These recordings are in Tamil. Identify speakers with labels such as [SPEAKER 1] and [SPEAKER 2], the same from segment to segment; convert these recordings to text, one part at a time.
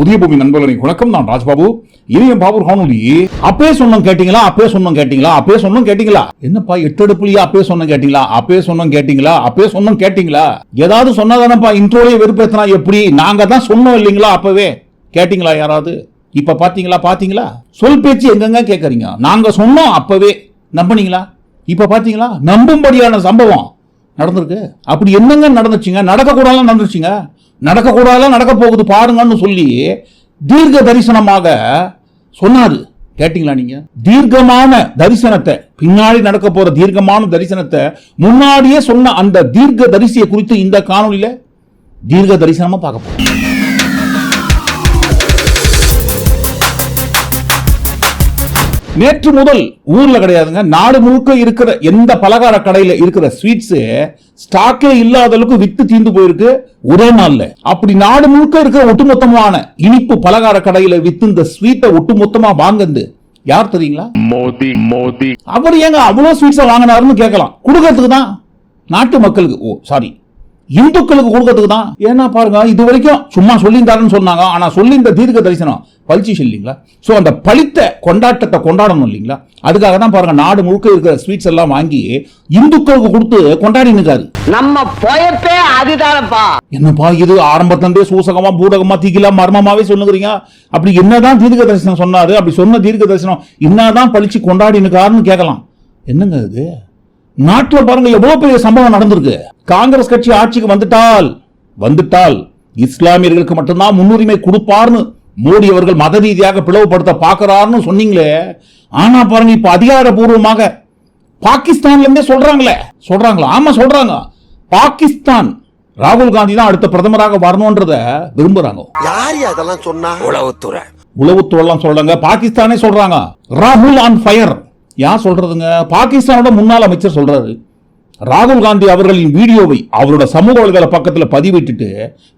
[SPEAKER 1] புதிய பூமி நண்பர்களுக்கு வணக்கம். நான் ராஜ்பாபு. இனியும் பாபு காணொலி. அப்பே சொன்னோம் கேட்டீங்களா? அப்பே சொன்னோம் கேட்டீங்களா? அப்பே சொன்னோம் கேட்டீங்களா? என்னப்பா எட்டு அடுப்புலயா அப்பே சொன்னோம் கேட்டீங்களா? அப்பே சொன்னோம் கேட்டீங்களா? அப்பே சொன்னோம் கேட்டீங்களா? ஏதாவது சொன்னாதானப்பா இன்ட்ரோலயே வெறுப்பேத்தினா எப்படி? நாங்க தான் சொன்னோம் இல்லைங்களா அப்பவே? கேட்டீங்களா யாராவது? இப்ப பாத்தீங்களா? பாத்தீங்களா? சொல் பேச்சு எங்கெங்க கேட்கறீங்க நாங்க சொன்னோம் அப்பவே. நம்புனீங்களா? இப்ப பாத்தீங்களா? நம்பும்படியான சம்பவம் நடந்திருக்கு. அப்படி என்னங்க நடந்துச்சுங்க? நடக்கக்கூடாதுலாம் நடந்துச்சுங்க? நடக்கக்கூடாதுலாம் நடக்க போகுது பாருங்கன்னு சொல்லி தீர்க்க தரிசனமாக சொன்னார். கேட்டீங்களா நீங்க? தீர்க்கமான தரிசனத்தை பின்னாடி நடக்க போற தீர்க்கமான தரிசனத்தை முன்னாடியே சொன்ன அந்த தீர்க்க தரிசியை குறித்து இந்த காணொளியில தீர்க்க தரிசனமா பார்க்க போறோம். நேற்று முதல் ஊர்ல கிடையாதுங்க. நாடு முழுக்க இருக்கிற எந்த பலகார கடையில இருக்கிற ஸ்வீட்ஸ் ஸ்டாக்கே இல்லாத அளவுக்கு வித்து தீர்ந்து போயிருக்கு. ஒரே நாள்ல. அப்படி நாடு முழுக்க இருக்கிற ஒட்டுமொத்தமான இனிப்பு பலகார கடையில வித்து இந்த ஸ்வீட்டை ஒட்டுமொத்தமா வாங்குந்து யார் தெரியுங்களா?
[SPEAKER 2] மோதி மோதி.
[SPEAKER 1] அவர் ஏங்க அவ்வளவு ஸ்வீட்ஸ் வாங்கினாருன்னு கேட்கலாம். கொடுக்கறதுக்கு தான் நாட்டு மக்களுக்கு ஓ சாரி இந்துக்களுக்கு கொடுக்கறதுக்கு தான். ஏன்னா பாருங்க இது வரைக்கும் சும்மா சொல்லியிருந்தாருன்னு சொன்னாங்க. ஆனா சொல்லி இந்த தீர்க்க தரிசனம் பளிச்சு இல்லைங்களா? ஸோ அந்த பழித்த கொண்டாட்டத்தை கொண்டாடணும் இல்லைங்களா? அதுக்காக தான் பாருங்க நாடு முழுக்க இருக்கிற ஸ்வீட்ஸ் எல்லாம் வாங்கி இந்துக்களுக்கு கொடுத்து கொண்டாடி நிற்காரு
[SPEAKER 3] நம்ம பொயப்பே அதுதானப்பா.
[SPEAKER 1] என்னப்பா இது? ஆரம்பத்திலிருந்தே சூசகமா பூடகமா தீக்கிலா மர்மமாவே சொல்லுகிறீங்க. அப்படி என்னதான் தீர்க்க தரிசனம் சொன்னாரு அப்படி சொன்ன தீர்க்க தரிசனம் என்னதான் பழிச்சு கொண்டாடி நிற்காருன்னு கேட்கலாம். என்னங்க இது? நாட்டுல பாருங்க எவ்வளவு பெரிய சம்பவம் நடந்திருக்கு. காங்கிரஸ் கட்சி ஆட்சிக்கு வந்துட்டால் வந்துட்டால் இஸ்லாமியர்களுக்கு மட்டும்தான் முன்னுரிமை கொடுப்பார்னு மோடி அவர்கள் மத ரீதியாக பிளவுபடுத்த பார்க்கறாருன்னு சொன்னீங்களே ஆனா பாருங்க இப்ப அதிகாரப்பூர்வமாக பாகிஸ்தான்ல இருந்தே சொல்றாங்களே. சொல்றாங்களா? ஆமா சொல்றாங்க. பாகிஸ்தான் ராகுல் காந்தி தான் அடுத்த பிரதமராக வரணும்ன்றத விரும்புறாங்க.
[SPEAKER 4] யார் அதெல்லாம் சொன்னா?
[SPEAKER 2] உளவுத்துறை.
[SPEAKER 1] உளவுத்துறைலாம் சொல்றாங்க பாகிஸ்தானே சொல்றாங்க. ராகுல் ஆன் ஃபயர் யார் சொல்றதுங்க? பாகிஸ்தானோட முன்னாள் அமைச்சர் சொல்றாரு. ராகுல் காந்தி அவர்களின் வீடியோவை அவரோட சமூக வலைதள பக்கத்துல பதிவிட்டுட்டு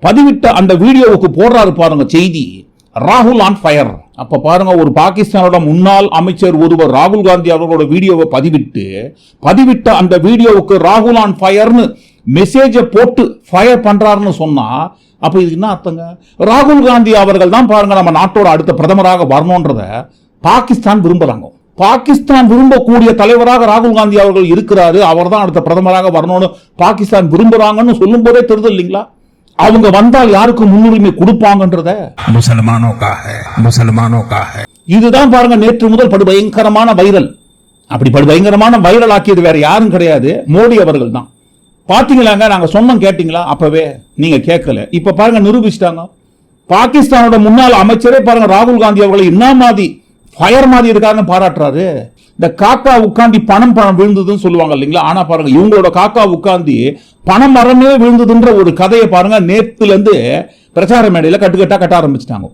[SPEAKER 1] பதிவிட்ட அந்த வீடியோவுக்கு போடுறாரு பாருங்க செய்தி. ராகுல் ஆன் ஃபயர் அப்ப பாருங்க ஒரு பாகிஸ்தானோட முன்னாள் அமைச்சர் ஒருவர் ராகுல் காந்தி அவர்களோட வீடியோவை பதிவிட்டு பதிவிட்ட அந்த வீடியோவுக்கு ராகுல் ஆன் ஃபயர்னு மெசேஜை போட்டு ஃபயர் பண்றாருன்னு சொன்னா அப்ப இதுக்கு என்ன அர்த்தங்க? ராகுல் காந்தி அவர்கள் தான் பாருங்க நம்ம நாட்டோட அடுத்த பிரதமராக வரணுன்றத பாகிஸ்தான் விரும்புறாங்க. பாகிஸ்தான் விரும்பக்கூடிய தலைவராக ராகுல் காந்தி அவர்கள் இருக்கிறாரு அவர் தான் அடுத்த பிரதமராக வரணும்னு பாகிஸ்தான் விரும்புறாங்கன்னு சொல்லும் போதே தெரியுது இல்லைங்களா? அவங்க வந்தால் யாருக்கு முன்னுரிமை கொடுப்பாங்கன்றத?
[SPEAKER 2] முசல்மானோக்காக முசல்மானோக்காக
[SPEAKER 1] இதுதான் பாருங்க நேற்று முதல் படுபயங்கரமான வைரல். அப்படி படுபயங்கரமான வைரல் ஆக்கியது வேற யாரும் கிடையாது. மோடி அவர்கள் தான். பாத்தீங்களாங்க? நாங்க சொன்னோம் கேட்டீங்களா? அப்பவே நீங்க கேட்கல. இப்ப பாருங்க நிரூபிச்சிட்டாங்க. பாகிஸ்தானோட முன்னாள் அமைச்சரே பாருங்க ராகுல் காந்தி அவர்களை என்ன மாதிரி ஃபயர் மாதிரி இருக்காருன்னு பாராட்டுறாரு. இந்த காக்கா உட்காந்து பணம் பணம் விழுந்ததுன்னு சொல்லுவாங்க இல்லைங்களா? ஆனா பாருங்க இவங்களோட காக்கா உட்காந்து பணம் மரமே விழுந்ததுன்ற ஒரு கதையை பாருங்க நேத்துல இருந்து பிரச்சார மேடையில கட்டுக்கட்டா கட்ட ஆரம்பிச்சிட்டாங்க.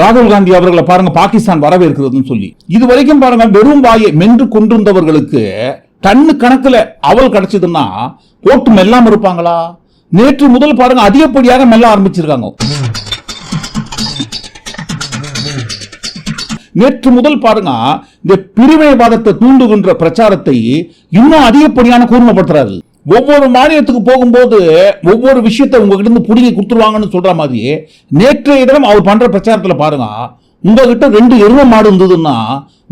[SPEAKER 1] ராகுல் காந்தி அவர்களை பாருங்க பாகிஸ்தான் வரவேற்கிறதுன்னு சொல்லி. இது வரைக்கும் பாருங்க வெறும் வாயை மென்று கொண்டிருந்தவர்களுக்கு டன்னு கணக்குல அவல் கிடைச்சதுன்னா ஓட்டு மெல்லாம இருப்பாங்களா? நேற்று முதல் பாருங்க அதிகப்படியாக மெல்ல ஆரம்பிச்சிருக்காங்க. நேற்று முதல் பாருங்க இந்த பிரிவினைவாதத்தை தூண்டுகின்ற பிரச்சாரத்தை இன்னும் அதிகப்படியான கூர்மைப்படுத்துறாரு. ஒவ்வொரு மாநிலத்துக்கு போகும்போது ஒவ்வொரு விஷயத்தை உங்ககிட்ட இருந்து புடுங்கி கொடுத்துருவாங்கன்னு சொல்ற மாதிரி நேற்றைய தினம் அவர் பண்ற பிரச்சாரத்தில் பாருங்க உங்ககிட்ட ரெண்டு எரும மாடு இருந்ததுன்னா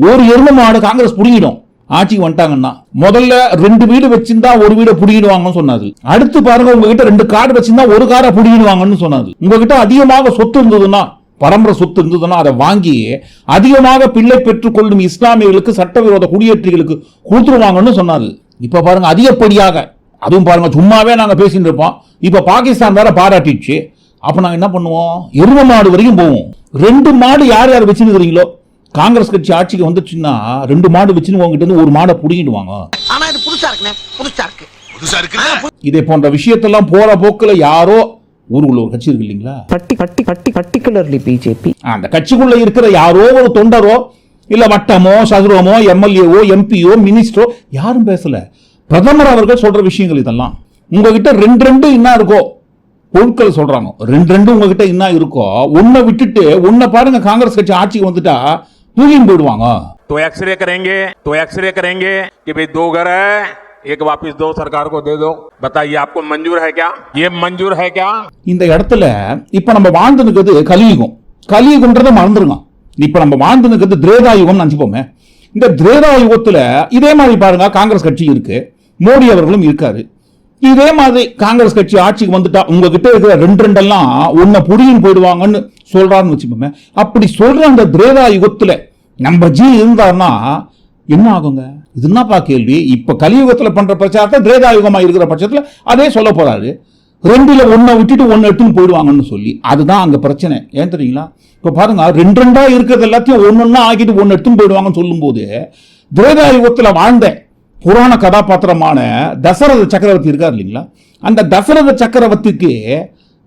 [SPEAKER 1] ஒரு எரும மாடு காங்கிரஸ் புடுங்கிடும். ஆட்சிக்கு வந்துட்டாங்கன்னா முதல்ல ரெண்டு வீடு வச்சிருந்தா ஒரு வீடை புடிங்கிடுவாங்கன்னு சொன்னாரு. அடுத்து பாருங்க உங்ககிட்ட ரெண்டு கார்டு வச்சிருந்தா ஒரு காரை புடிங்கிடுவாங்கன்னு சொன்னாரு. உங்ககிட்ட அதிகமாக சொத்து இருந்ததுன்னா பரம்பரை சொத்து இருந்ததுன்னா அதை வாங்கி அதிகமாக பிள்ளை பெற்றுக் கொள்ளும் இஸ்லாமியர்களுக்கு சட்டவிரோத குடியேற்றிகளுக்கு கொடுத்துருவாங்கன்னு சொன்னாரு. இப்ப பாருங்க அதிகப்படியாக அதுவும் பாருங்க சும்மாவே நாங்க பேசிட்டு இருப்போம். இப்ப பாகிஸ்தான் வேற பாராட்டிடுச்சு. அப்ப நாங்க என்ன பண்ணுவோம்? எரும மாடு வரைக்கும் போவோம். ரெண்டு மாடு யார் யார் வச்சுருக்கிறீங்களோ காங்கிரஸ் கட்சி ஆட்சிக்கு வந்துச்சுன்னா ரெண்டு மாடு வச்சுன்னு உங்ககிட்ட இருந்து ஒரு மாடை புடிங்கிடுவாங்க
[SPEAKER 4] ஆனா இது புதுசா இருக்குண்ணே புதுசா இருக்கு.
[SPEAKER 1] இதே போன்ற விஷயத்தெல்லாம் போற போக்குல யாரோ ஊருக்குள்ள ஒரு கட்சி இருக்கு இல்லைங்களா
[SPEAKER 5] பட்டி பட்டி பட்டி பர்டிகுலர்லி பிஜேபி
[SPEAKER 1] அந்த கட்சிக்குள்ள இருக்கிற யாரோ ஒரு தொண்டரோ இல்ல வட்டமோ சதுரமோ எம்எல்ஏவோ எம்பியோ மினிஸ்டரோ யாரும் பேசல பிரதமர் அவர்கள் சொல்ற விஷயங்கள் இதெல்லாம் உங்ககிட்ட ரெண்டு ரெண்டு என்ன இருக்கோ பொருட்கள் சொல்றாங்க ரெண்டு ரெண்டு உங்ககிட்ட என்ன இருக்கோ ஒன்னை விட்டுட்டு ஒன்னை பாருங்க காங்கிரஸ் கட்சி ஆட்சிக்கு வந்துட்டா தூக்கின்னு போயிடுவாங்க
[SPEAKER 2] तो एक्सरे करेंगे तो एक्सरे करेंगे कि भाई दो घर है एक वापस दो सरकार को दे दो बताइए आपको मंजूर है क्या ये मंजूर है क्या
[SPEAKER 1] இந்த இடத்துல இப்ப நம்ம வாழ்ந்து இருக்கிறது கலியுகம் கலியுகன்றதை மறந்துருங்க இப்ப நம்ம வாழ்ந்து இருக்கிறது திரேதா யுகம்னு நினைச்சுப்போமே இந்த திரேதா யுகத்துல இதே மாதிரி பாருங்க காங்கிரஸ் கட்சி இருக்கு மோடி அவர்களும் இருக்காரு இதே மாதிரி காங்கிரஸ் கட்சி ஆட்சிக்கு வந்துட்டா உங்ககிட்ட இருக்கிற ரெண்டு ரெண்டெல்லாம் உன்னை புடியும் போயிடுவாங்கன்னு சொல்றாருன்னு வச்சுப்போமே அப்படி சொல்ற அந்த திரேதா யுகத்துல நம்ம ஜி இருந்தாருன்னா என்ன ஆகுங்க இது என்னப்பா கேள்வி? இப்போ கலியுகத்தில் பண்ணுற பிரச்சாரத்தை திரேதாயுகமாக இருக்கிற பட்சத்தில் அதே சொல்ல போறாரு. ரெண்டில் ஒன்றை விட்டுட்டு ஒன்று எடுத்துன்னு போயிடுவாங்கன்னு சொல்லி. அதுதான் அங்கே பிரச்சனை. ஏன் தெரியுங்களா? இப்போ பாருங்க ரெண்டு ரெண்டாக இருக்கிறது எல்லாத்தையும் ஒன்று ஒன்றா ஆக்கிட்டு ஒன்று எடுத்துன்னு போயிடுவாங்கன்னு சொல்லும்போது திரேதாயுகத்தில் வாழ்ந்த புராண கதாபாத்திரமான தசரத சக்கரவர்த்தி இருக்கார் இல்லைங்களா? அந்த தசரத சக்கரவர்த்திக்கு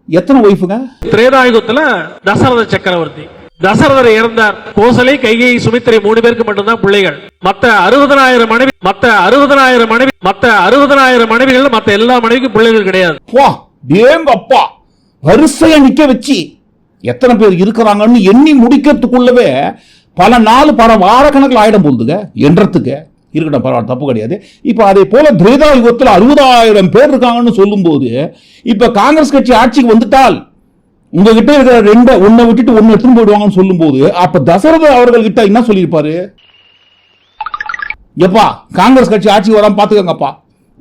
[SPEAKER 1] எத்தனை ஒய்ஃபுங்க
[SPEAKER 6] திரேதாயுகத்தில் தசரத சக்கரவர்த்தி. தசரதர் இறந்தார். கோசலை கையை சுமித்திரை மூணு பேருக்கு மட்டும்தான் பிள்ளைகள். மத்த அறுபதனாயிரம் மனைவி மத்த அறுபதனாயிரம் மனைவி மத்த அறுபதனாயிரம் மனைவிகள் மத்த எல்லா மனைவிக்கும் பிள்ளைகள் கிடையாது.
[SPEAKER 1] வா ஏங்க அப்பா வரிசையா நிக்க வச்சு எத்தனை பேர் இருக்கிறாங்கன்னு எண்ணி முடிக்கிறதுக்குள்ளவே பல நாள் பல வாரக்கணக்கில் ஆயிடம் போகுதுங்க என்றதுக்கு இருக்கட்டும் பரவாயில்ல தப்பு கிடையாது. இப்போ அதே போல திரேதா யுகத்தில் அறுபதாயிரம் பேர் இருக்காங்கன்னு சொல்லும்போது இப்போ காங்கிரஸ் கட்சி ஆட்சிக்கு வந்துட்டால் உங்ககிட்ட இருக்கிற ரெண்டை ஒன்னை விட்டுட்டு ஒன்னு எடுத்துன்னு போயிடுவாங்கன்னு சொல்லும்போது அப்ப தசரத அவர்கள் கிட்ட என்ன சொல்லியிருப்பாரு? எப்பா காங்கிரஸ் கட்சி ஆட்சிக்கு வராம பாத்துக்கங்கப்பா.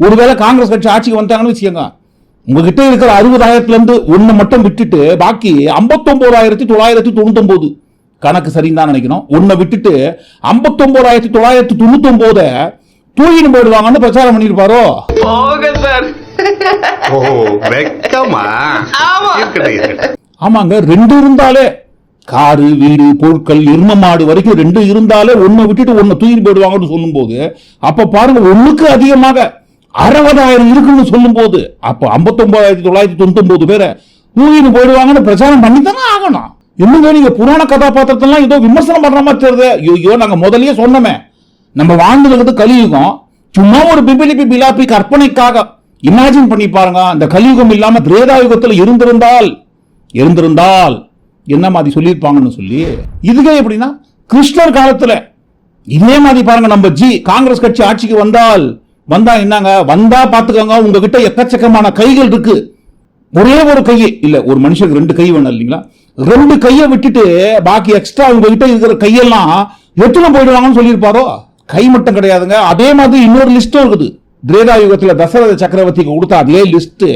[SPEAKER 1] ஒருவேளை காங்கிரஸ் கட்சி ஆட்சிக்கு வந்தாங்கன்னு வச்சுக்கோங்க. உங்ககிட்ட இருக்கிற அறுபதாயிரத்துல இருந்து ஒண்ணு மட்டும் விட்டுட்டு பாக்கி ஐம்பத்தொன்பதாயிரத்தி தொள்ளாயிரத்தி தொண்ணூத்தொன்பது கணக்கு சரின்னு தான் நினைக்கணும். ஒன்னை விட்டுட்டு ஐம்பத்தொன்பதாயிரத்தி தொள்ளாயிரத்தி தொண்ணூத்தொன்பத தூக்கின்னு போயிடுவாங்கன்னு பிரச்சாரம் பண்ணியிருப்பாரோ?
[SPEAKER 4] ஓ வெக்கமா? இருக்கட்டும் இருக்கட்டும்.
[SPEAKER 1] ஆமாங்க ரெண்டு இருந்தாலே காரு வீடு பொருட்கள் எரும மாடு வரைக்கும் ரெண்டு இருந்தாலே ஒன்னை விட்டுட்டு ஒன்று தூக்கி போயிடுவாங்கன்னு சொல்லும்போது அப்ப பாருங்க ஒண்ணுக்கு அதிகமாக அறுபதாயிரம் இருக்குன்னு சொல்லும்போது அப்ப ஐம்பத்தொன்பதாயிரத்தி தொள்ளாயிரத்தி தொண்ணூத்தி பேரை தூக்கிட்டு போயிடுவாங்கன்னு பிரச்சாரம் பண்ணி தானே ஆகணும். என்னங்க நீங்க புராண கதாபாத்திரத்தெல்லாம் ஏதோ விமர்சனம் பண்ற மாதிரி தெரியுது? ஐயோ நாங்க முதல்லயே சொன்னோமே. நம்ம வாழ்ந்துருக்கிறது கலியுகம். சும்மா ஒரு பிபிலிபி பிலாப்பி கற்பனைக்காக இமேஜின் பண்ணி பாருங்க. அந்த கலியுகம் இல்லாம திரேதாயுகத்தில் இருந்திருந்தால் இருந்திருந்தால் என்ன மாதிரி சொல்லியிருப்பாங்கன்னு சொல்லி இதுவே எப்படின்னா கிருஷ்ணர் காலத்தில் இதே மாதிரி பாருங்க நம்ம ஜி காங்கிரஸ் கட்சி ஆட்சிக்கு வந்தால் வந்தா என்னங்க? வந்தா பாத்துக்கோங்க உங்ககிட்ட எக்கச்சக்கமான கைகள் இருக்கு. ஒரே ஒரு கையை இல்ல ஒரு மனுஷனுக்கு ரெண்டு கை வேணும் இல்லைங்களா? ரெண்டு கையை விட்டுட்டு பாக்கி எக்ஸ்ட்ரா உங்ககிட்ட இருக்கிற கையெல்லாம் எத்தனை போயிடுவாங்கன்னு சொல்லியிருப்பாரோ? கை மட்டும் கிடையாதுங்க. அதே மாதிரி இன்னொரு லிஸ்டும் இருக்குது. திரேதா யுகத்தில் தசரத சக்கரவர்த்திக்கு கொடுத்த அதே லிஸ்ட்டு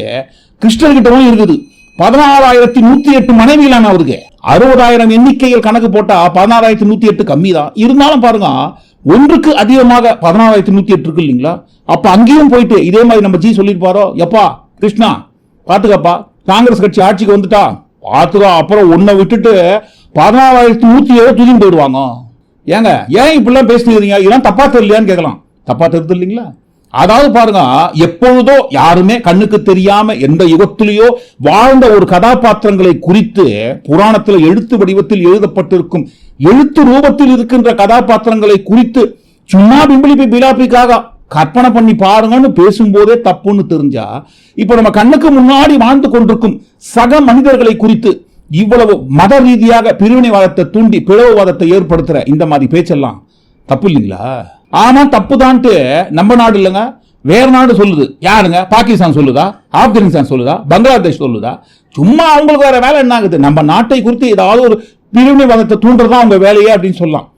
[SPEAKER 1] கிருஷ்ணர்கிட்டவும் இருக்குது. பதினாறாயிரத்தி நூத்தி எட்டு மனைவிகளான அவருக்கு அறுபதாயிரம் எண்ணிக்கையில் கணக்கு போட்டா பதினாறாயிரத்தி நூத்தி எட்டு கம்மி தான் இருந்தாலும் பாருங்க ஒன்றுக்கு அதிகமாக பதினாறாயிரத்தி நூத்தி எட்டு இருக்கு இல்லைங்களா? அப்ப அங்கேயும் போயிட்டு இதே மாதிரி நம்ம ஜி சொல்லியிருப்பாரோ எப்பா கிருஷ்ணா பாத்துக்கப்பா. காங்கிரஸ் கட்சி ஆட்சிக்கு வந்துட்டா? பாத்துக்கோ அப்புறம் உன்னை விட்டுட்டு பதினாறாயிரத்தி நூத்தி ஏழு தூக்கிட்டு போயிடுவாங்க. ஏங்க ஏன் இப்படிலாம் பேசுனீங்க இதெல்லாம் தப்பா தெரியலையான்னு கேட்கலாம். தப்பா தெரியுது இல்லைங்களா? அதாவது பாருங்க எப்பொழுதோ யாருமே கண்ணுக்கு தெரியாம எந்த யுகத்திலேயோ வாழ்ந்த ஒரு கதாபாத்திரங்களை குறித்து புராணத்தில் எழுத்து வடிவத்தில் எழுதப்பட்டிருக்கும் எழுத்து ரூபத்தில் இருக்கின்ற கதாபாத்திரங்களை குறித்து சும்மா பிம்பிளிப்பி பிலாப்பிக்காக கற்பனை பண்ணி பாருங்கன்னு பேசும்போதே தப்புன்னு தெரிஞ்சா இப்போ நம்ம கண்ணுக்கு முன்னாடி வாழ்ந்து கொண்டிருக்கும் சக மனிதர்களை குறித்து இவ்வளவு மத ரீதியாக பிரிவினைவாதத்தை தூண்டி பிளவுவாதத்தை ஏற்படுத்துற இந்த மாதிரி பேச்செல்லாம் தப்பு இல்லைங்களா? ஆனா தப்புதான்ட்டு நம்ம நாடு இல்லைங்க. வேற நாடு சொல்லுது. யாருங்க? பாகிஸ்தான் சொல்லுதா? ஆப்கானிஸ்தான் சொல்லுதா? பங்களாதேஷ் சொல்லுதா? சும்மா அவங்களுக்கு வேற வேலை என்ன ஆகுது? நம்ம நாட்டை குறித்து ஏதாவது ஒரு பிரிவினைவாதத்தை தூண்டுறதா அவங்க வேலையே அப்படின்னு சொல்லலாம்.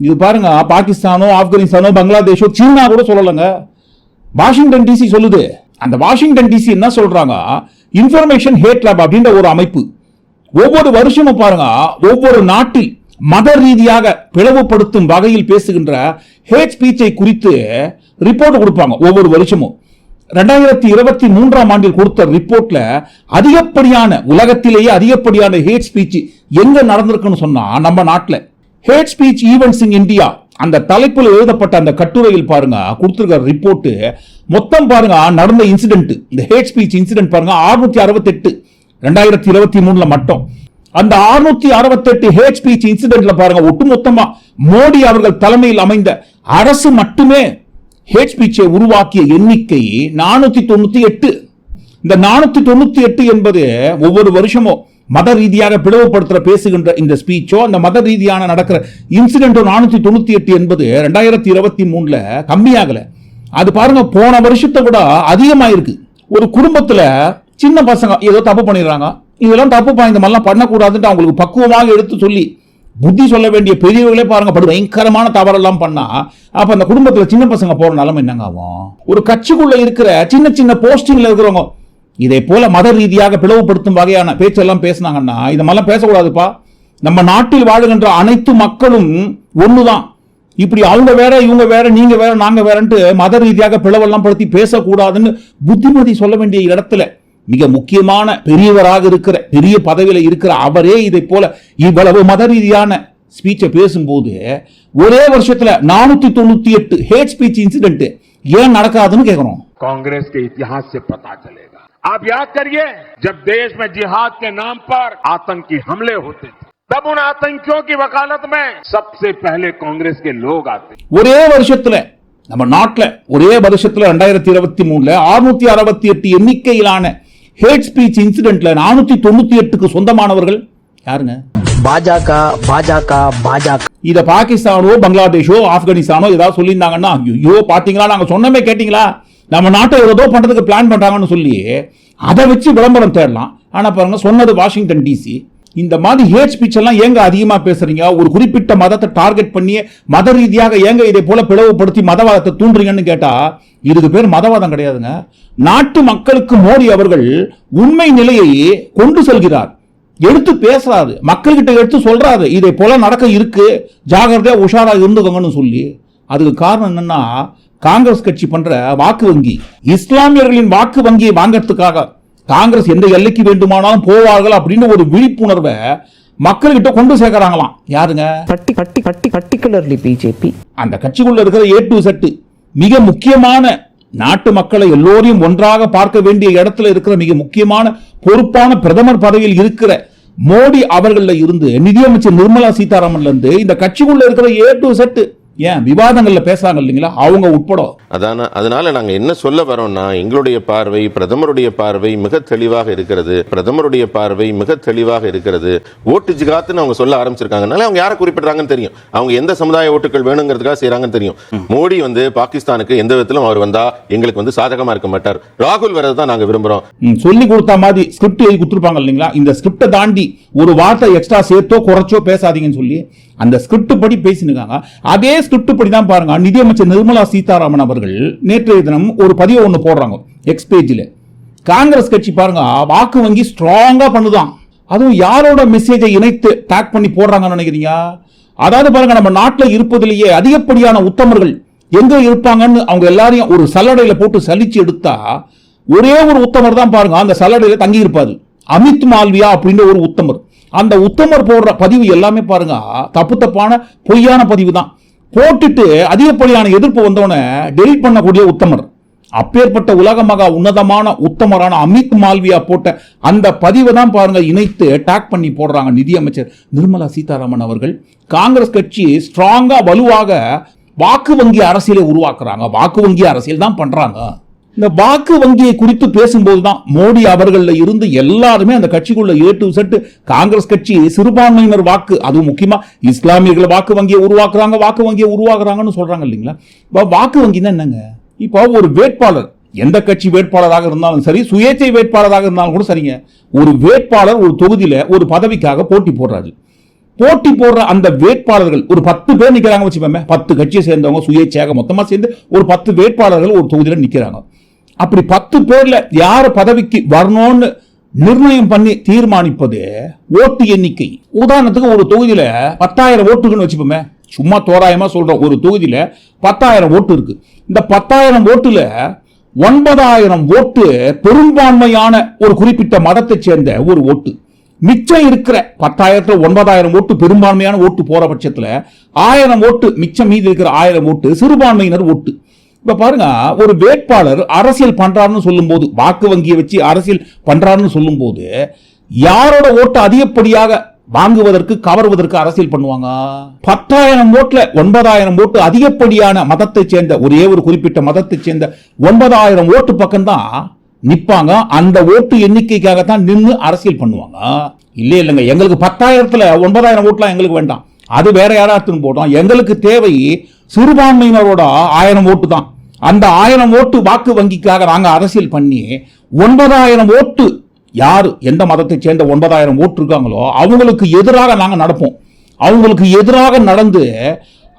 [SPEAKER 1] இது பாருங்க பாகிஸ்தானோ ஆப்கானிஸ்தானோ பங்களாதேஷோ சீனா கூட சொல்லலைங்க. வாஷிங்டன் டிசி சொல்லுது. அந்த வாஷிங்டன் டிசி என்ன சொல்றாங்க? இன்ஃபர்மேஷன் ஹேட் லேப் அப்படின்ற ஒரு அமைப்பு. ஒவ்வொரு வருஷமும் பாருங்க ஒவ்வொரு நாட்டில் மத ரீதியாக பிளவுபடுத்தும் வகையில் பேசுகின்ற ஹேட் ஸ்பீச்சை குறித்து ரிப்போர்ட் கொடுப்பாங்க ஒவ்வொரு வருஷமும். ரெண்டாயிரத்தி இருபத்தி மூன்றாம் ஆண்டில் கொடுத்த ரிப்போர்ட்ல அதிகப்படியான உலகத்திலேயே அதிகப்படியான ஹேட் ஸ்பீச் எங்க நடந்திருக்குன்னு சொன்னா நம்ம நாட்டில். Hate speech events in India அந்த தலைப்பில் எழுதப்பட்ட அந்த கட்டுரையில் பாருங்க கொடுத்துருக்க ரிப்போர்ட் மொத்தம் பாருங்க நடந்த இன்சிடென்ட் இந்த ஹேட் ஸ்பீச் இன்சிடென்ட் பாருங்க 668 அறுபத்தெட்டு ரெண்டாயிரத்தி இருபத்தி மூணுல மட்டும். அந்த 668 அறுபத்தெட்டு ஹேட் ஸ்பீச் இன்சிடென்ட்ல பாருங்க ஒட்டுமொத்தமா மோடி அவர்கள் தலைமையில் அமைந்த அரசு மட்டுமே ஹேட் ஸ்பீச்சை உருவாக்கிய எண்ணிக்கை நானூத்தி தொண்ணூத்தி எட்டு. இந்த நானூத்தி தொண்ணூத்தி எட்டு என்பது ஒவ்வொரு வருஷமும் மத ரீதியாக பிளவுபடுத்துற பேசுகின்ற இந்த ஸ்பீச்சோ அந்த மத ரீதியான நடக்கிற இன்சிடென்டோ நானூத்தி தொண்ணூத்தி எட்டு என்பது ரெண்டாயிரத்தி இருபத்தி மூணுல கம்மியாகல. அது பாருங்க போன வருஷத்தை விட அதிகமாயிருக்கு. ஒரு குடும்பத்துல சின்ன பசங்க ஏதோ தப்பு பண்ணிடுறாங்க. இதெல்லாம் தப்புப்பா இந்த மாதிரிலாம் பண்ணக்கூடாதுன்ட்டு அவங்களுக்கு பக்குவமாக எடுத்து சொல்லி புத்தி சொல்ல வேண்டிய பெரியவர்களே பாருங்க படு பயங்கரமான தவறெல்லாம் பண்ணா அப்ப அந்த குடும்பத்துல சின்ன பசங்க போற நிலைமை என்னங்க ஆகும்? ஒரு கட்சிக்குள்ள இருக்கிற சின்ன சின்ன போஸ்டிங்ல இருக்கிறவங்க இதை போல மத ரீதியாக பிளவுபடுத்தும் வகையான பேச்செல்லாம் பேசினாங்கன்னா இந்த மாதிரிலாம் பேசக்கூடாதுப்பா. நம்ம நாட்டில் வாழுகின்ற அனைத்து மக்களும் ஒண்ணுதான். இப்படி அவங்க வேற இவங்க வேற நீங்க வேற நாங்க வேறன்ட்டு மத ரீதியாக பிளவெல்லாம் படுத்தி பேசக்கூடாதுன்னு புத்திமதி சொல்ல வேண்டிய இடத்துல மிக முக்கியமான பெரியவராக இருக்கிற பெரிய பதவியில இருக்கிற அவரே இதை போல இவ்வளவு மத ரீதியான ஸ்பீச்சை பேசும்போது ஒரே வருஷத்துல நானூத்தி தொண்ணூத்தி எட்டு ஹேட் ஸ்பீச் இன்சிடென்ட் ஏன் நடக்காதுன்னு கேட்கணும்
[SPEAKER 2] कांग्रेस के इतिहास से पता चलेगा आप याद करिए जब देश में जिहाद के नाम पर आतंकी हमले होते थे तब उन आतंकियों की वकालत में सबसे पहले कांग्रेस के लोग आते
[SPEAKER 1] ஒரே வருஷத்துல நம்ம நாட்டுல ஒரே வருஷத்துல ரெண்டாயிரத்தி இருபத்தி மூணுல அறுநூத்தி அறுபத்தி எட்டு எண்ணிக்கையிலான ஹேட் ஸ்பீச் இன்சிடென்ட்ல நானூத்தி தொண்ணூத்தி எட்டுக்கு சொந்தமானவர்கள் யாருங்க?
[SPEAKER 3] பாஜக பாஜக பாஜக.
[SPEAKER 1] இத பாகிஸ்தானோ பங்களாதேஷோ ஆப்கானிஸ்தானோ ஏதாவது சொல்லியிருந்தாங்கன்னா ஐயோ பாத்தீங்களா? நாங்க சொன்னமே கேட்டீங்களா? நம்ம நாட்டை ஏதோ பண்றதுக்கு பிளான் பண்றாங்கன்னு சொல்லி அதை வச்சு விளம்பரம் தேடலாம். ஆனா பாருங்க சொன்னது வாஷிங்டன் டிசி இந்த மாதிரி ஹேட் ஸ்பீச் எல்லாம் ஏங்க அதிகமா பேசுறீங்க? ஒரு குறிப்பிட்ட மதத்தை டார்கெட் பண்ணி மத ரீதியாக ஏங்க இதை போல பிளவுபடுத்தி மதவாதத்தை தூண்டுறீங்கன்னு கேட்டா இதுக்கு பேர் மதவாதம் கிடையாதுங்க. நாட்டு மக்களுக்கு மோடி அவர்கள் உண்மை நிலையை கொண்டு செல்கிறார். எடுத்து பேசுறாரு. மக்கள்கிட்ட எடுத்து சொல்றாரு. இதை போல நடக்க இருக்கு. ஜாகிரதையா உஷாரா இருந்துக்கோங்கன்னு சொல்லி. அதுக்கு காரணம் என்னன்னா காங்கிரஸ் கட்சி பண்ற வாக்கு வங்கி இஸ்லாமியர்களின் வாக்கு வங்கியை வாங்கறதுக்காக காங்கிரஸ் எந்த எல்லைக்கு வேண்டுமானாலும் போவார்கள் அப்படின்னு ஒரு விழிப்புணர்வை மக்கள்கிட்ட கொண்டு சேர்க்கறாங்களாம். யாருங்க?
[SPEAKER 5] பட்டி பட்டி பட்டி பர்டிகுலர்லி பிஜேபி.
[SPEAKER 1] அந்த கட்சிக்குள்ள இருக்கிற ஏ டு செட்டு மிக முக்கியமான நாட்டு மக்களை எல்லோரையும் ஒன்றாக பார்க்க வேண்டிய இடத்துல இருக்கிற மிக முக்கியமான பொறுப்பான பிரதமர் பதவியில் இருக்கிற மோடி அவர்கள்ல இருந்து நிதியமைச்சர் நிர்மலா சீதாராமன்ல இருந்து இந்த கட்சிக்குள்ள இருக்கிற ஏ டு செட்டு ஏன் விவாதங்கள்ல பேசுறாங்க இல்லைங்களா? அவங்க உட்பட.
[SPEAKER 7] அதான அதனால நாங்க என்ன சொல்ல வரோம்னா எங்களுடைய பார்வை பிரதமருடைய பார்வை மிக தெளிவாக இருக்கிறது. பிரதமருடைய பார்வை மிக தெளிவாக இருக்கிறது. ஓட்டு ஜிகாத்துன்னு அவங்க சொல்ல ஆரம்பிச்சிருக்காங்கனால அவங்க யாரை குறிப்பிடுறாங்கன்னு தெரியும். அவங்க எந்த சமுதாய ஓட்டுகள் வேணுங்கிறதுக்காக செய்றாங்கன்னு தெரியும். மோடி வந்து பாகிஸ்தானுக்கு எந்த விதத்திலும் அவர் வந்தா எங்களுக்கு வந்து சாதகமா இருக்க மாட்டார். ராகுல் வரது தான் நாங்க விரும்புறோம்.
[SPEAKER 1] சொல்லி கொடுத்த மாதிரி ஸ்கிரிப்ட் எழுதி கொடுத்துருப்பாங்க இல்லைங்களா? இந்த ஸ்கிரிப்டை தாண்டி ஒரு வார்த்தை எக்ஸ்ட்ரா சேர்த்தோ குறைச்சோ பேசாதீங்கன்னு சொல்லி அந்த ஸ்கிரிப்ட் படி பேசினுக்காங்க. அதே ஸ்கிரிப்ட் படி தான் பாருங்க நிதியமைச்சர் நிர்மலா சீதாராமன் அவர்கள் நேற்றைய தினம் ஒரு பதிவை ஒன்று போடுறாங்க. எக்ஸ் பேஜில் காங்கிரஸ் கட்சி பாருங்க வாக்கு வங்கி ஸ்ட்ராங்கா பண்ணுதான். அதுவும் யாரோட மெசேஜை இணைத்து டேக் பண்ணி போடுறாங்கன்னு நினைக்கிறீங்க? அதாவது பாருங்க நம்ம நாட்டில் இருப்பதிலேயே அதிகப்படியான உத்தமர்கள் எங்க இருப்பாங்கன்னு அவங்க எல்லாரையும் ஒரு சல்லடையில போட்டு சலிச்சு எடுத்தா ஒரே ஒரு உத்தமர் தான் பாருங்க அந்த சல்லடையில தங்கி இருப்பாரு அமித் மால்வியா அப்படின்னு ஒரு உத்தமர். அந்த உத்தமர் போடுற பதிவு எல்லாமே பாருங்க தப்பு தப்பான பொய்யான பதிவு தான். போட்டுட்டு அதிகப்படியான எதிர்ப்பு வந்தவன டெலிட் பண்ணக்கூடிய உத்தமர். அப்பேற்பட்ட உலக மகா உன்னதமான உத்தமரான அமித் மால்வியா போட்ட அந்த பதிவை தான் பாருங்க இணைத்து டேக் பண்ணி போடுறாங்க நிதியமைச்சர் நிர்மலா சீதாராமன் அவர்கள். காங்கிரஸ் கட்சி ஸ்ட்ராங்காக வலுவாக வாக்கு வங்கி அரசியலை உருவாக்குறாங்க. வாக்கு வங்கி அரசியல் தான் பண்றாங்க. இந்த வாக்கு வங்கியை குறித்து பேசும்போது தான் மோடி அவர்களில் இருந்து எல்லாருமே அந்த கட்சிக்குள்ள ஏ டு செட் காங்கிரஸ் கட்சி சிறுபான்மையினர் வாக்கு அதுவும் முக்கியமா இஸ்லாமியர்கள் வாக்கு வங்கியை உருவாக்குறாங்க வாக்கு வங்கியை உருவாக்குறாங்கன்னு சொல்றாங்க இல்லைங்களா? இப்போ வாக்கு வங்கின்னா என்னங்க? இப்போ ஒரு வேட்பாளர் எந்த கட்சி வேட்பாளராக இருந்தாலும் சரி சுயேட்சை வேட்பாளராக இருந்தாலும் கூட சரிங்க ஒரு வேட்பாளர் ஒரு தொகுதியில் ஒரு பதவிக்காக போட்டி போடுறாரு. போட்டி போடுற அந்த வேட்பாளர்கள் ஒரு பத்து பேர் நிற்கிறாங்க வச்சுப்போமே பத்து கட்சியை சேர்ந்தவங்க சுயேட்சையாக மொத்தமாக சேர்ந்து ஒரு பத்து வேட்பாளர்கள் ஒரு தொகுதியில் நிற்கிறாங்க அப்படி பத்து பேர்ல யார் பதவிக்கு வரணும்னு நிர்ணயம் பண்ணி தீர்மானிப்பது ஓட்டு எண்ணிக்கை. உதாரணத்துக்கு ஒரு தொகுதியில பத்தாயிரம் ஓட்டுகள்னு வச்சுப்போமே சும்மா தோராயமா சொல்றோம் ஒரு தொகுதியில பத்தாயிரம் ஓட்டு இருக்கு. இந்த பத்தாயிரம் ஓட்டுல ஒன்பதாயிரம் ஓட்டு பெரும்பான்மையான ஒரு குறிப்பிட்ட மதத்தை சேர்ந்த ஒரு ஓட்டு. மிச்சம் இருக்கிற பத்தாயிரத்துல ஒன்பதாயிரம் ஓட்டு பெரும்பான்மையான ஓட்டு போற பட்சத்துல ஆயிரம் ஓட்டு மிச்சம் மீதி இருக்கிற ஆயிரம் ஓட்டு சிறுபான்மையினர் ஓட்டு. இப்ப பாருங்க ஒரு வேட்பாளர் அரசியல் பண்றாருன்னு சொல்லும்போது வாக்கு வங்கியை வச்சு அரசியல் பண்றாருன்னு சொல்லும்போது யாரோட ஓட்டு அதிகப்படியாக வாங்குவதற்கு கவர்வதற்கு அரசியல் பண்ணுவாங்க? பத்தாயிரம் ஓட்டுல ஒன்பதாயிரம் ஓட்டு அதிகப்படியான மதத்தை சேர்ந்த ஒரே ஒரு குறிப்பிட்ட மதத்தை சேர்ந்த ஒன்பதாயிரம் ஓட்டு பக்கம்தான் நிற்பாங்க அந்த ஓட்டு எண்ணிக்கைக்காகத்தான் நின்று அரசியல் பண்ணுவாங்க. இல்லையே இல்லைங்க எங்களுக்கு பத்தாயிரத்துல ஒன்பதாயிரம் ஓட்டுலாம் எங்களுக்கு வேண்டாம். அது வேற யாராத்துன்னு போட்டோம். எங்களுக்கு தேவை சிறுபான்மையினரோட ஆயிரம் ஓட்டு தான். அந்த ஆயிரம் ஓட்டு வாக்கு வங்கிக்காக நாங்கள் அரசியல் பண்ணி ஒன்பதாயிரம் ஓட்டு யார் எந்த மதத்தை சேர்ந்த ஒன்பதாயிரம் ஓட்டு இருக்காங்களோ அவங்களுக்கு எதிராக நாங்கள் நடப்போம். அவங்களுக்கு எதிராக நடந்து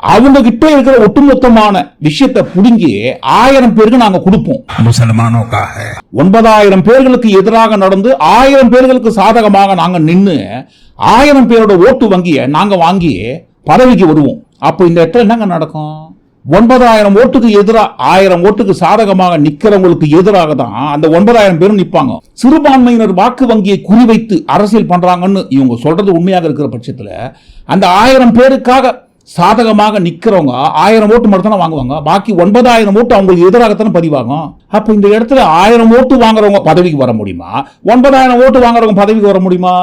[SPEAKER 1] அவங்க கிட்ட இருக்கிற ஒட்டுமொத்தமான விஷயத்தை புடுங்கி ஆயிரம் பேருக்கு நாங்க கொடுப்போம்.
[SPEAKER 8] முசல்மானோக்காக.
[SPEAKER 1] ஒன்பதாயிரம் பேர்களுக்கு எதிராக நடந்து ஆயிரம் பேர்களுக்கு சாதகமாக நாங்க நின்று ஆயிரம் பேரோட ஓட்டு வங்கிய நாங்க வாங்கி பதவிக்கு வருவோம். அப்போ இந்த இடத்துல என்னங்க நடக்கும்? ஒன்பதாயிரம் ஓட்டுக்கு எதிராக ஆயிரம் ஓட்டுக்கு சாதகமாக நிக்கிறவங்களுக்கு எதிராக தான் அந்த ஒன்பதாயிரம் பேரும் நிற்பாங்க சிறுபான்மையினர் வாக்கு வங்கியை குறிவைத்து அரசியல் பண்றாங்கன்னு இவங்க சொல்றது உண்மையாக இருக்கிற பட்சத்தில் அந்த ஆயிரம் பேருக்காக சாதகமாக நிற்கிறவங்க ஆயிரம் ஓட்டு மட்டும் தானே வாங்குவாங்க? பாக்கி ஒன்பதாயிரம் ஓட்டு அவங்களுக்கு எதிராகத்தானே பதிவாகும்? அப்போ இந்த இடத்துல ஆயிரம் ஓட்டு வாங்குறவங்க பதவிக்கு வர முடியுமா? ஒன்பதாயிரம் ஓட்டு வாங்குறவங்க பதவிக்கு வர முடியுமா?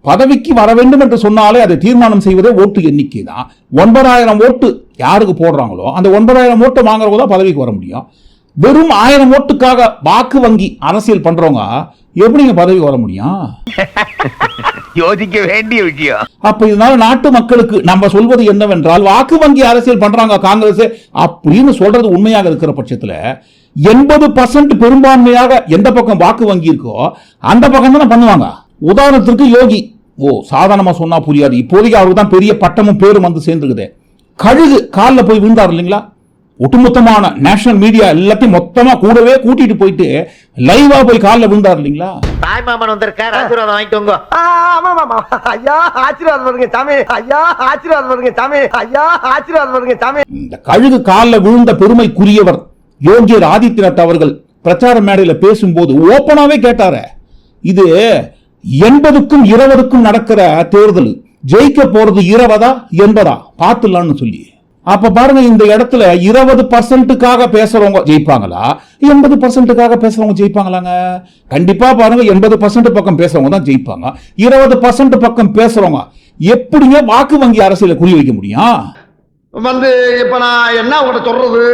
[SPEAKER 1] பதவிக்கு வர வேண்டும் என்று சொன்னாலே அதை தீர்மானம் செய்வதே ஓட்டு எண்ணிக்கை தான் ஒன்பதாயிரம் ஓட்டு யாருக்கு போடுறாங்களோ அந்த ஒன்பதாயிரம் ஓட்டு வாங்குறவங்க தான் பதவிக்கு வர முடியும். வெறும் ஆயிரம் ஓட்டுக்காக வாக்கு வங்கி அரசியல் பண்றவங்க எப்படிங்க பதவிக்கு வர முடியும்?
[SPEAKER 4] யோசிக்க வேண்டிய விஷயம்.
[SPEAKER 1] அப்ப இதனால நாட்டு மக்களுக்கு நம்ம சொல்வது என்னவென்றால் வாக்கு வங்கி அரசியல் பண்றாங்க காங்கிரஸ் அப்படின்னு சொல்றது உண்மையாக இருக்கிற பட்சத்துல எண்பது பர்சன்ட் பெரும்பான்மையாக எந்த பக்கம் வாக்கு வங்கி இருக்கோ அந்த பக்கம் தானே பண்ணுவாங்க. உதாரணத்திற்கு யோகி. ஓ சாதாரணமா சொன்னா புரியாது. இப்போதைக்கு அவருக்கு தான் பெரிய பட்டமும் பேரும் வந்து சேர்ந்துருக்குது. கழுகு காலில் போய் விழுந்தார் இல்லைங்களா? ஒட்டுமொத்தமான நேஷனல் மீடியா எல்லாத்தையும் மொத்தமா கூடவே கூட்டிட்டு போயிட்டு லைவா போய் காலில் விழுந்தார் இல்லைங்களா?
[SPEAKER 4] தாய் மாமன் வந்திருக்கார் ஆசீர்வாதம் வாங்கிட்டு வாங்க
[SPEAKER 3] ஆமா ஆமா ஐயா ஆசீர்வாதம் வருங்க சாமி. ஐயா ஆசீர்வாதம் வருங்க சாமி. ஐயா ஆசீர்வாதம் வருங்க சாமி.
[SPEAKER 1] இந்த கழுகு காலில் விழுந்த பெருமைக்குரியவர் யோகியர் ஆதித்யநாத் அவர்கள் பிரச்சார மேடையில் பேசும்போது ஓப்பனாவே கேட்டார. இது எண்பதுக்கும் இருபதுக்கும் நடக்கிற தேர்தல். ஜெயிக்க போறது இருபதா எண்பதா? பார்த்துலான்னு சொல்லி. அப்ப பாருங்க இந்த இடத்துல இருபது பர்சன்ட்டுக்காக பேசுறவங்க ஜெயிப்பாங்களா? எண்பது பர்சன்ட்டுக்காக பேசுறவங்க ஜெயிப்பாங்களாங்க? கண்டிப்பா பாருங்க எண்பது பர்சன்ட் பக்கம் பேசுறவங்க தான் ஜெயிப்பாங்க. இருபது பர்சன்ட் பக்கம் பேசுறவங்க எப்படிங்க வாக்கு வங்கி அரசியல குறி வைக்க முடியும்?
[SPEAKER 3] வந்து இப்ப நான் என்ன உங்கள்கிட்ட சொல்றது?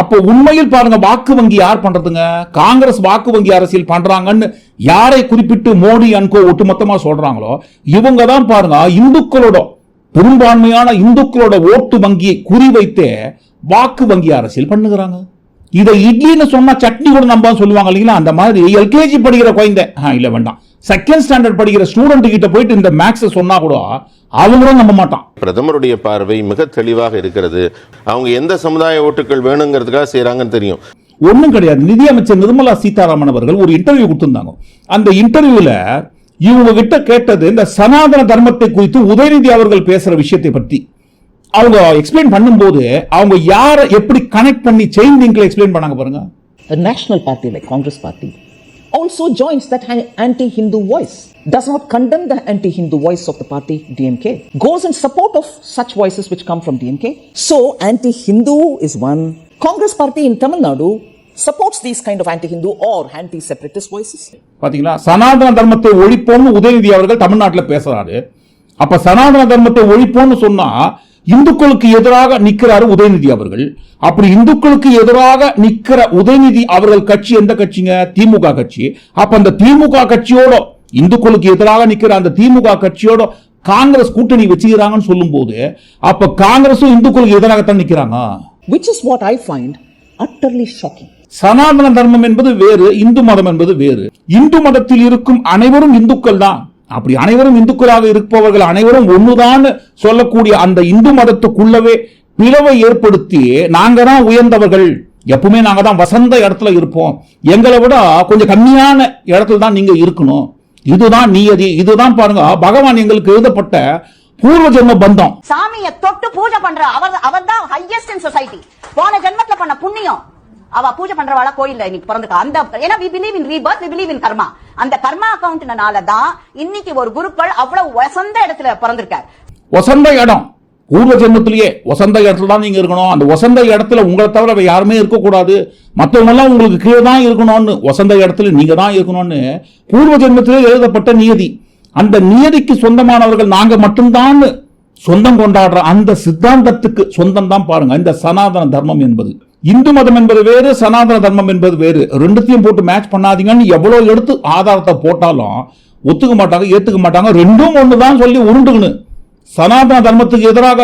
[SPEAKER 1] அப்போ உண்மையில் பாருங்க வாக்கு வங்கி யார் பண்றதுங்க? காங்கிரஸ் வாக்கு வங்கி அரசியல் பண்றாங்கன்னு யாரை குறிப்பிட்டு மோடி அன்கோ ஒட்டுமொத்தமா சொல்றாங்களோ இவங்க தான் பாருங்க இந்துக்களோட பெரும்பான்மையான இந்துக்களோட ஓட்டு வங்கியை குறிவைத்தே வாக்கு வங்கி அரசியல் பண்ணுகிறாங்க. இதை இட்லின்னு சொன்னா சட்னி கூட நம்ம சொல்லுவாங்க இல்லைங்களா? அந்த மாதிரி எல்கேஜி படிக்கிற குழந்தை. ஆ, இல்ல வேண்டாம். செகண்ட் ஸ்டாண்டர்ட் படிக்கிற ஸ்டூடெண்ட் கிட்ட போயிட்டு இந்த மேக்ஸ் சொன்னா கூட அவங்களும் நம்ப மாட்டான்.
[SPEAKER 7] பிரதமருடைய பார்வை மிக தெளிவாக இருக்கிறது. அவங்க எந்த சமுதாய ஓட்டுகள் வேணுங்கிறதுக்காக செய்றாங்கன்னு தெரியும்.
[SPEAKER 1] ஒண்ணும் கிடையாது. நிதியமைச்சர் நிர்மலா சீதாராமன் அவர்கள் ஒரு இன்டர்வியூ கொடுத்திருந்தாங்க. அந்த இன்டர்வியூல இவங்க கிட்ட கேட்டது இந்த சனாதன தர்மத்தை குறித்து உதயநிதி அவர்கள் பேசுற விஷயத்தை பற்றி அவங்க எக்ஸ்பிளைன் பண்ணும்போது அவங்க யாரை எப்படி கனெக்ட் பண்ணி செயின் லிங்க்ல எக்ஸ்பிளைன் பண்ணாங்க பாருங்க
[SPEAKER 5] A national party like Congress party also joins that hi- anti-Hindu voice, does not condemn the anti-Hindu voice of the party DMK, goes in support of such voices which come from DMK. So anti-Hindu is one. Congress party in Tamil Nadu supports these kind of anti-Hindu or anti-separatist voices.
[SPEAKER 1] பாத்தீங்களா? சனாதன தர்மத்தை ஒழிப்போம்னு உதயநிதி அவர்கள் தமிழ்நாட்டுல பேசுறாரு. அப்ப சனாதன தர்மத்தை ஒழிப்போம்னு சொன்னா இந்துக்களுக்கு எதிராக நிக்கிறாரு உதயநிதி அவர்கள். அப்படி இந்துக்களுக்கு எதிராக நிக்கிற உதயநிதி அவர்கள் கட்சி எந்த கட்சிங்க? திமுக கட்சி. அப்ப அந்த திமுக கட்சியோட இந்துக்களுக்கு எதிராக நிக்கிற அந்த திமுக கட்சியோட காங்கிரஸ் கூட்டணி வச்சுக்கிறாங்கன்னு சொல்லும்போது அப்ப காங்கிரஸும் இந்துக்களுக்கு எதிராகத்தான் நிக்கிறாங்க.
[SPEAKER 5] Which is what I find utterly shocking.
[SPEAKER 1] சனாதன தர்மம் என்பது வேறு இந்து மதம் என்பது வேறு. இந்து மதத்தில் இருக்கும் அனைவரும் இந்துக்கள் தான். அப்படி அனைவரும் இந்துக்களாக இருப்பவர்கள் அனைவரும் ஒண்ணுதான் சொல்லக்கூடிய அந்த இந்து மதத்துக்குள்ளவே பிளவை ஏற்படுத்தி நாங்க தான் உயர்ந்தவர்கள். எப்பவுமே நாங்க தான் வசந்த இடத்துல இருப்போம். எங்களை விட கொஞ்சம் கம்மியான இடத்துல தான் நீங்க இருக்கணும். இதுதான் நியதி இதுதான் பாருங்க பகவான் எங்களுக்கு எழுதப்பட்ட பூர்வ ஜென்ம பந்தம்.
[SPEAKER 9] சாமியை தொட்டு பூஜை பண்ற அவர் அவர் தான் ஹையஸ்ட் இன் சொசைட்டி போன ஜென்மத்துல பண்ண புண்ணியம். அவ பூஜை பண்றவாளா கோயில்ல இன்னைக்கு பிறந்துக்கா அந்த ஏன்னா we believe in rebirth we believe in karma அந்த கர்மா அக்கவுண்ட்னால தான் இன்னைக்கு ஒரு குருக்கள் அவ்வளவு வசந்த இடத்துல பிறந்திருக்கார்.
[SPEAKER 1] வசந்த இடம். பூர்வ ஜென்மத்திலேயே வசந்த இடத்துல தான் நீங்க இருக்கணும். அந்த வசந்த இடத்துல உங்களை தவிர வேற யாருமே இருக்கக்கூடாது. மற்றவங்க எல்லாம் உங்களுக்கு கீழே தான் இருக்கணும்னு வசந்த இடத்துல நீங்க தான் இருக்கணும்னு பூர்வ ஜென்மத்திலே எழுதப்பட்ட நியதி. அந்த நியதிக்கு சொந்தமானவர்கள் நாங்க மட்டும்தான் சொந்தம் கொண்டாடுற அந்த சித்தாந்தத்துக்கு சொந்தம் தான் பாருங்க. இந்த சனாதன தர்மம் என்பது. இந்து மதம் என்பது வேறு சனாதன தர்மம் என்பது வேறு. ரெண்டுத்தையும் போட்டு மேட்ச் பண்ணாதீங்கன்னு எவ்வளவு எடுத்து ஆதாரத்தை போட்டாலும் ஒத்துக்க மாட்டாங்க ஏத்துக்க மாட்டாங்க. ரெண்டும் ஒன்று தான் சொல்லி உருண்டுக்கணும் சனாதன தர்மத்துக்கு எதிராக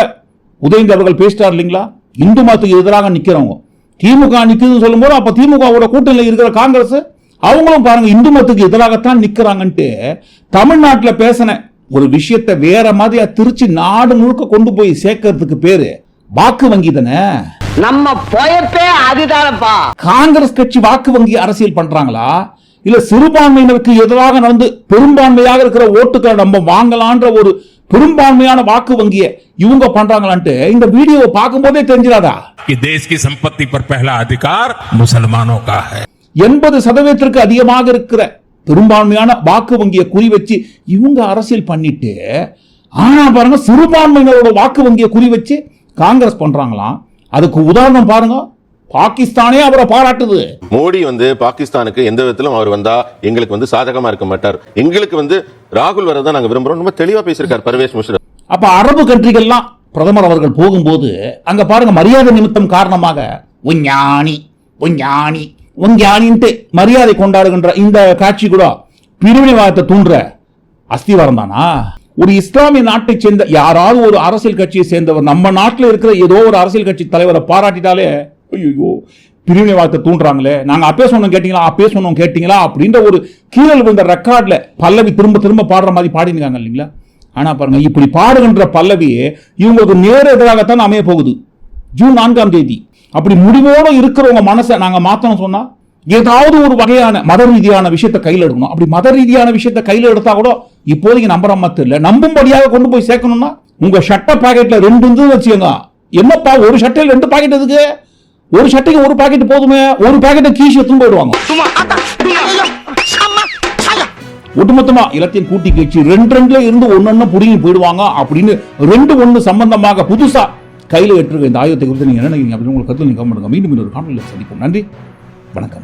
[SPEAKER 1] உதயந்தி அவர்கள் பேசிட்டார் இல்லைங்களா? இந்து மதத்துக்கு எதிராக நிற்கிறவங்க திமுக நிற்குதுன்னு சொல்லும்போது அப்போ திமுகவோட கூட்டணியில் இருக்கிற காங்கிரஸ் அவங்களும் பாருங்க இந்து மதத்துக்கு எதிராகத்தான் நிற்கிறாங்கன்ட்டு தமிழ்நாட்டில் பேசின ஒரு விஷயத்தை வேற மாதிரியா திருச்சி நாடு முழுக்க கொண்டு போய் சேர்க்கறதுக்கு பேரு வாக்கு வங்கி தானே?
[SPEAKER 3] நம்ம பொயப்பே அதுதானப்பா.
[SPEAKER 1] காங்கிரஸ் கட்சி வாக்கு வங்கி அரசியல் பண்றாங்களா? இல்ல சிறுபான்மையினருக்கு எதிராக நடந்து பெரும்பான்மையாக இருக்கிற ஓட்டுகளை நம்ம வாங்கலான்ற ஒரு பெரும்பான்மையான வாக்கு வங்கிய இவங்க பண்றாங்களான்ட்டு இந்த வீடியோவை
[SPEAKER 8] பார்க்கும் போதே தெரிஞ்சிடாதா தேஷ் கி சம்பத்தி பர் பஹலா அதிகார் முசல்மானோ
[SPEAKER 1] எண்பது சதவீதத்திற்கு அதிகமாக இருக்கிற பெரும்பான்மையான வாக்கு வங்கியை குறி வச்சு இவங்க அரசியல் பண்ணிட்டு ஆனா பாருங்க சிறுபான்மையினரோட வாக்கு வங்கியை குறி வச்சு காங்கிரஸ் பண்றாங்களாம். அதுக்கு உதாரணம் பாருங்க. பாகிஸ்தானே அவரை பாராட்டுது.
[SPEAKER 7] மோடி வந்து பாகிஸ்தானுக்கு எந்த விதத்திலும் அவர் வந்தா எங்களுக்கு வந்து சாதகமா இருக்க மாட்டார். எங்களுக்கு வந்து ராகுல் வரதான் நாங்க விரும்புறோம். ரொம்ப தெளிவா பேசியிருக்கார் பர்வேஷ் முஷரப்
[SPEAKER 1] அப்ப அரபு கண்ட்ரிகள்லாம் பிரதமர் அவர்கள் போகும்போது அங்க பாருங்க மரியாதை நிமித்தம் காரணமாக உஞ்ஞானி உஞ்ஞானி உஞ்ஞானின்ட்டு மரியாதை கொண்டாடுகின்ற இந்த காட்சி கூட பிரிவினைவாதத்தை தூண்டுற அஸ்திவாரம் தானா? ஒரு இஸ்லாமிய நாட்டை சேர்ந்த யாராவது ஒரு அரசியல் கட்சியை சேர்ந்தவர் நம்ம நாட்டில் இருக்கிற ஏதோ ஒரு அரசியல் கட்சி தலைவரை பாராட்டிட்டாலே ஐயோ பிரிவினைவாதத்தை தூண்டுறாங்களே. நாங்கள் அப்பே சொன்னோம் கேட்டீங்களா? அப்பே சொன்னோம் கேட்டீங்களா? அப்படின்ற ஒரு கீழல் விழுந்த ரெக்கார்டில் பல்லவி திரும்ப திரும்ப பாடுற மாதிரி பாடினாங்க இல்லைங்களா? ஆனால் பாருங்க இப்படி பாடுகின்ற பல்லவி இவங்களுக்கு நேர எதிராகத்தான் அமைய போகுது. ஜூன் நான்காம் தேதி. அப்படி முடிவோடு இருக்கிறவங்க மனசை நாங்கள் மாத்தணும் சொன்னால் ஏதாவது ஒரு வகையான மத ரீதியான விஷயத்தை கையில் எடுக்கணும். அப்படி மத ரீதியான விஷயத்தை கையில் எடுத்தால் கூட இப்போதைக்கு நம்புற மத்த இல்ல நம்பும்படியாக கொண்டு போய் சேர்க்கணும்னா உங்க சட்ட பாக்கெட்ல ரெண்டு இருந்து வச்சுக்கோங்க. என்னப்பா ஒரு சட்டையில் ரெண்டு பாக்கெட் எதுக்கு? ஒரு சட்டைக்கு ஒரு பாக்கெட் போதுமே ஒரு பாக்கெட்டை கீசி எடுத்துன்னு போயிடுவாங்க. ஒட்டுமொத்தமா எல்லாத்தையும் கூட்டி கழிச்சு ரெண்டு ரெண்டுல இருந்து ஒன்னொன்னு புடுங்கி போயிடுவாங்க அப்படின்னு ரெண்டு ஒண்ணு சம்பந்தமாக புதுசா கையில எட்டிருக்க இந்த ஆயுதத்தை குறித்து நீங்க என்ன நினைக்கிறீங்க அப்படின்னு உங்களுக்கு கருத்து நீங்க comment பண்ணுங்க. மீண்டும் இன்னொரு காணொலியில் சந்திப்போம். நன்றி. வணக்கம்.